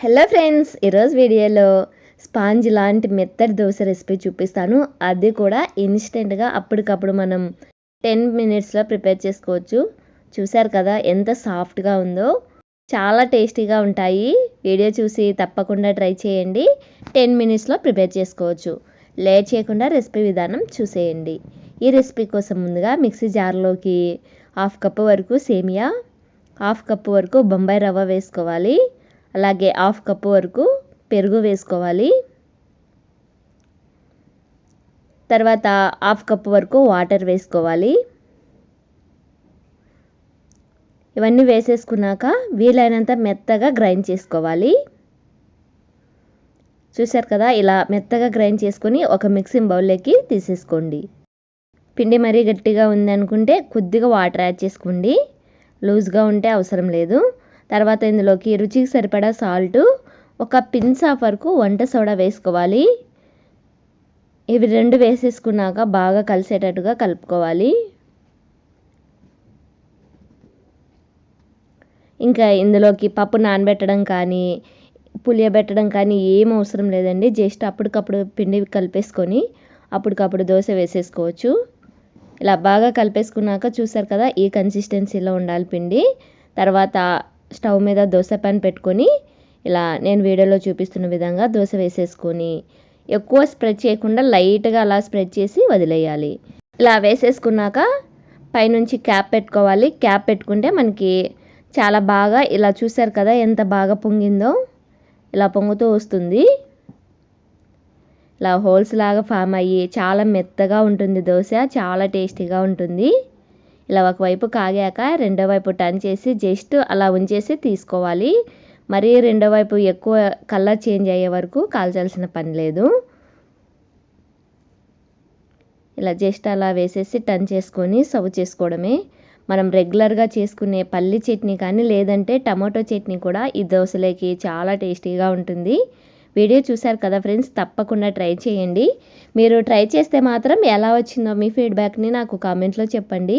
Hello friends ఈరోజు వీడియోలో sponge లాంటి మెత్తటి దోశ రెసిపీ చూపిస్తాను. అది కూడా ఇన్స్టెంట్గా అప్పటికప్పుడు మనం టెన్ మినిట్స్లో ప్రిపేర్ చేసుకోవచ్చు. చూశారు కదా ఎంత సాఫ్ట్గా ఉందో. చాలా టేస్టీగా ఉంటాయి. వీడియో చూసి తప్పకుండా ట్రై చేయండి. టెన్ మినిట్స్లో ప్రిపేర్ చేసుకోవచ్చు. లేట్ చేయకుండా రెసిపీ విధానం చూసేయండి. ఈ రెసిపీ కోసం ముందుగా మిక్సీ జార్లోకి హాఫ్ కప్ వరకు సేమియా హాఫ్ కప్ వరకు బొంబాయి రవ్వ వేసుకోవాలి. అలాగే హాఫ్ కప్ వరకు పెరుగు వేసుకోవాలి. తర్వాత హాఫ్ కప్ వరకు వాటర్ వేసుకోవాలి. ఇవన్నీ వేసేసుకున్నాక వీలైనంత మెత్తగా గ్రైండ్ చేసుకోవాలి. చూశారు కదా ఇలా మెత్తగా గ్రైండ్ చేసుకొని ఒక మిక్సింగ్ బౌల్లోకి తీసేసుకోండి. పిండి మరీ గట్టిగా ఉందనుకుంటే కొద్దిగా వాటర్ యాడ్ చేసుకోండి. లూజ్గా ఉంటే అవసరం లేదు. తర్వాత ఇందులోకి రుచికి సరిపడా సాల్ట్ ఒక పిన్స్ ఆఫ్ వరకు వంట సోడా వేసుకోవాలి. ఇవి రెండు వేసేసుకున్నాక బాగా కలిసేటట్టుగా కలుపుకోవాలి. ఇంకా ఇందులోకి పప్పు నానబెట్టడం కానీ పులియబెట్టడం కానీ ఏం అవసరం లేదండి. జస్ట్ అప్పటికప్పుడు పిండి కలిపేసుకొని అప్పటికప్పుడు దోశ వేసేసుకోవచ్చు. ఇలా బాగా కలిపేసుకున్నాక చూసారు కదా ఈ కన్సిస్టెన్సీలో ఉండాలి పిండి. తర్వాత స్టవ్ మీద దోశ పాన్ పెట్టుకొని ఇలా నేను వీడియోలో చూపిస్తున్న విధంగా దోశ వేసేసుకొని ఎక్కువ స్ప్రెడ్ చేయకుండా లైట్గా అలా స్ప్రెడ్ చేసి వదిలేయాలి. ఇలా వేసేసుకున్నాక పైనుంచి క్యాప్ పెట్టుకోవాలి. క్యాప్ పెట్టుకుంటే మనకి చాలా బాగా ఇలా చూసారు కదా ఎంత బాగా పొంగిందో? ఇలా పొంగుతూ వస్తుంది. ఇలా హోల్స్ లాగా ఫామ్ అయ్యి చాలా మెత్తగా ఉంటుంది దోశ చాలా టేస్టీగా ఉంటుంది. ఇలా ఒకవైపు కాగాక రెండో వైపు టర్న్ చేసి జస్ట్ అలా ఉంచేసి తీసుకోవాలి. మరి రెండో వైపు ఎక్కువ కలర్ చేంజ్ అయ్యే వరకు కాల్చాల్సిన పని లేదు. ఇలా జస్ట్ అలా వేసేసి టర్న్ చేసుకొని సర్వ్ చేసుకోవడమే. మనం రెగ్యులర్గా చేసుకునే పల్లి చట్నీ కానీ లేదంటే టమాటో చట్నీ కూడా ఈ దోశలోకి చాలా టేస్టీగా ఉంటుంది. వీడియో చూశారు కదా ఫ్రెండ్స్ తప్పకుండా ట్రై చేయండి. మీరు ట్రై చేస్తే మాత్రం ఎలా వచ్చిందో మీ ఫీడ్బ్యాక్ని నాకు కామెంట్లో చెప్పండి.